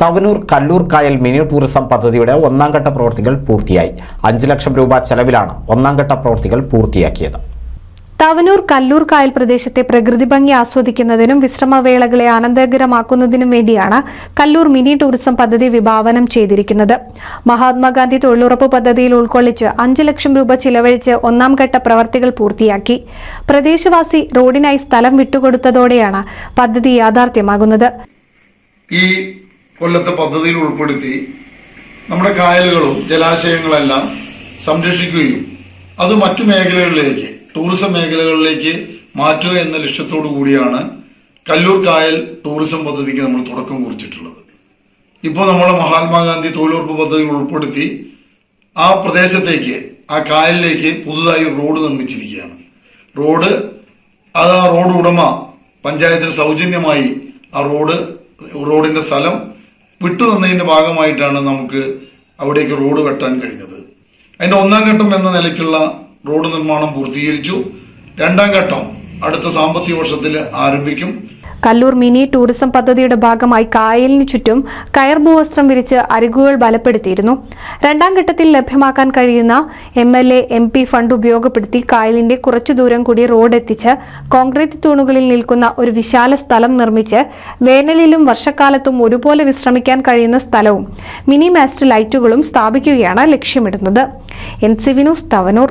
തവനൂർ കല്ലൂർ കായൽ mini tourism പദ്ധതിയുടെ ഒന്നാം ഘട്ട പ്രവൃത്തികൾ പൂർത്തിയായി. അഞ്ച് ലക്ഷം രൂപ ചെലവിലാണ് ഒന്നാം ഘട്ട പ്രവൃത്തികൾ പൂർത്തിയാക്കിയത്. തവനൂർ കല്ലൂർ കായൽ പ്രദേശത്തെ പ്രകൃതി ഭംഗി ആസ്വദിക്കുന്നതിനും വിശ്രമവേളകളെ ആനന്ദകരമാക്കുന്നതിനും വേണ്ടിയാണ് കല്ലൂർ മിനി ടൂറിസം പദ്ധതി വിഭാവനം ചെയ്തിരിക്കുന്നത്. മഹാത്മാഗാന്ധി തൊഴിലുറപ്പ് പദ്ധതിയിൽ ഉൾക്കൊള്ളിച്ച് അഞ്ച് ലക്ഷം രൂപ ചിലവഴിച്ച് ഒന്നാം ഘട്ട പ്രവർത്തികൾ പൂർത്തിയാക്കി. പ്രദേശവാസി റോഡിനായി സ്ഥലം വിട്ടുകൊടുത്തതോടെയാണ് പദ്ധതി യാഥാർത്ഥ്യമാകുന്നത്. ഈ കൊല്ലത്തെ പദ്ധതിയിൽ ഉൾപ്പെടുത്തി നമ്മുടെ കായലുകളും ജലാശയങ്ങളെല്ലാം സംരക്ഷിക്കുകയും അത് മറ്റു മേഖലകളിലേക്ക് ടൂറിസം മേഖലകളിലേക്ക് മാറ്റുക എന്ന ലക്ഷ്യത്തോടു കൂടിയാണ് കല്ലൂർ കായൽ ടൂറിസം പദ്ധതിക്ക് നമ്മൾ തുടക്കം കുറിച്ചിട്ടുള്ളത്. ഇപ്പോൾ നമ്മൾ മഹാത്മാഗാന്ധി തൊഴിലുറപ്പ് പദ്ധതി ഉൾപ്പെടുത്തി ആ പ്രദേശത്തേക്ക് ആ കായലിലേക്ക് പുതുതായി റോഡ് നിർമ്മിച്ചിരിക്കുകയാണ്. റോഡ് അത് ആ റോഡ് ഉടമ പഞ്ചായത്തിന് സൗജന്യമായി ആ റോഡ് റോഡിന്റെ സ്ഥലം വിട്ടുതന്നതിന്റെ ഭാഗമായിട്ടാണ് നമുക്ക് അവിടേക്ക് റോഡ് വെട്ടാൻ കഴിഞ്ഞത്. അതിന്റെ ഒന്നാം ഘട്ടം എന്ന നിലയ്ക്കുള്ള റോഡ് നിർമ്മാണം പൂർത്തീകരിച്ചു. രണ്ടാം ഘട്ടം അടുത്ത സാമ്പത്തിക വർഷത്തിൽ ആരംഭിക്കും. കല്ലൂർ മിനി ടൂറിസം പദ്ധതിയുടെ ഭാഗമായി കായലിന് ചുറ്റും കയർ ഭൂവസ്ത്രം വിരിച്ച് അരികുകൾ ബലപ്പെടുത്തിയിരുന്നു. രണ്ടാം ഘട്ടത്തിൽ ലഭ്യമാക്കാൻ കഴിയുന്ന M L A M P fund ഉപയോഗപ്പെടുത്തി കായലിന്റെ കുറച്ചു ദൂരം കൂടി റോഡ് എത്തിച്ച് കോൺക്രീറ്റ് തൂണുകളിൽ നിൽക്കുന്ന ഒരു വിശാല സ്ഥലം നിർമ്മിച്ച് വേനലിലും വർഷക്കാലത്തും ഒരുപോലെ വിശ്രമിക്കാൻ കഴിയുന്ന സ്ഥലവും മിനി മാസ്റ്റർ ലൈറ്റുകളും സ്ഥാപിക്കുകയാണ് ലക്ഷ്യമിടുന്നത്. എൻ സി വിനു സ്തവനൂർ തവനൂർ.